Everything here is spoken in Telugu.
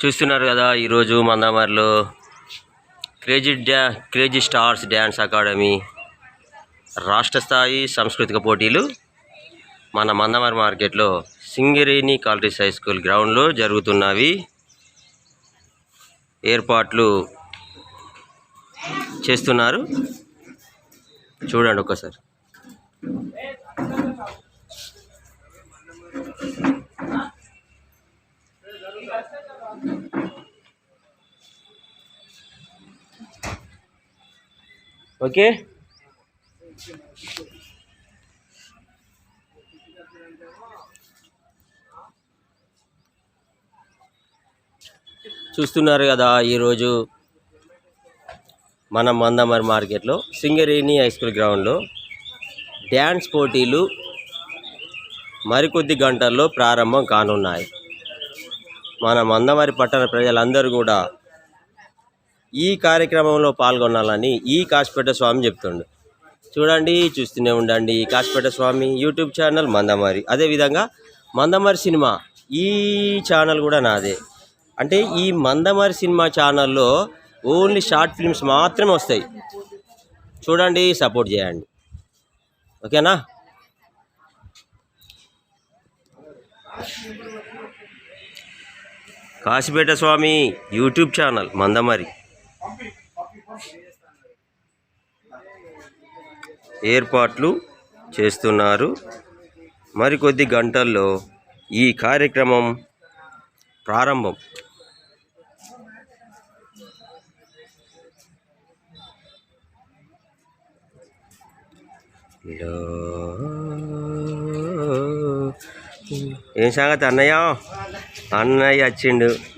చూస్తున్నారు కదా ఈరోజు మందామరిలో క్రేజీ డ్యా క్రేజీ స్టార్స్ డ్యాన్స్ అకాడమీ రాష్ట్ర స్థాయి సాంస్కృతిక పోటీలు మన మందమరి మార్కెట్లో సింగరేణి కాలరీస్ హై స్కూల్ గ్రౌండ్లో జరుగుతున్నవి. ఏర్పాట్లు చేస్తున్నారు. చూడండి ఒక్కసారి. ఓకే? చూస్తున్నారు కదా ఈరోజు మన మందమరి మార్కెట్లో సింగరేణి హై స్కూల్ గ్రౌండ్లో డ్యాన్స్ పోటీలు మరికొద్ది గంటల్లో ప్రారంభం కానున్నాయి. మన మందమరి పట్టణ ప్రజలందరూ కూడా ఈ కార్యక్రమంలో పాల్గొనాలని ఈ కాశపేట స్వామి చెప్తుండు. చూడండి చూస్తూనే ఉండండి ఈ కాశపేట స్వామి యూట్యూబ్ ఛానల్ మందమరి. అదేవిధంగా మందమరి సినిమా ఈ ఛానల్ కూడా నాదే. అంటే ఈ మందమరి సినిమా ఛానల్లో ఓన్లీ షార్ట్ ఫిల్మ్స్ మాత్రమే వస్తాయి. చూడండి సపోర్ట్ చేయండి. ఓకేనా? Kasipet Swamy YouTube channel Mandamarri. ఏర్పాట్లు చేస్తున్నారు. మరికొద్ది గంటల్లో ఈ కార్యక్రమం ప్రారంభం. ఏం సంగతి అన్నయ్య? అన్నయ్య వచ్చిండు.